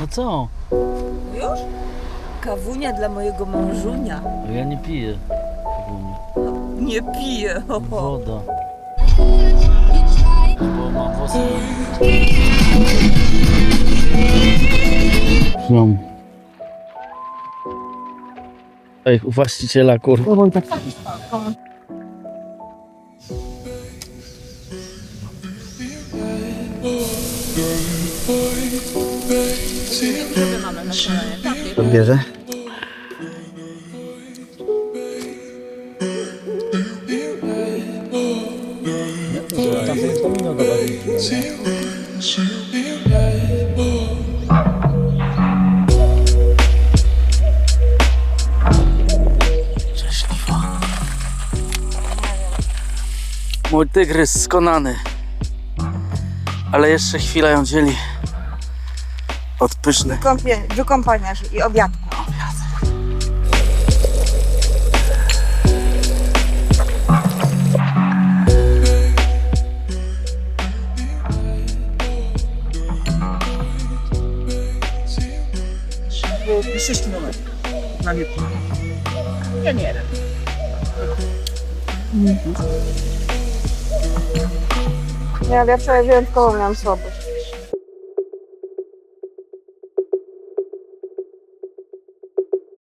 No co? Już? Kawunia dla mojego mężunia. A Ja nie piję. kawunia. Nie piję. Ho, ho. Woda. Bo mam włosy. Mam. Ej, u właściciela kurwa. To bierze? Szczęśliwa. Mój tygrys skonany. Ale jeszcze chwilę ją dzieli od pysznych Wykąpie, wykąpaniarz i obiadku. Sześć kilometrów. Na mnie. Ja nie wiem. Ja, ja wczoraj wyjątkowo miałam słabość.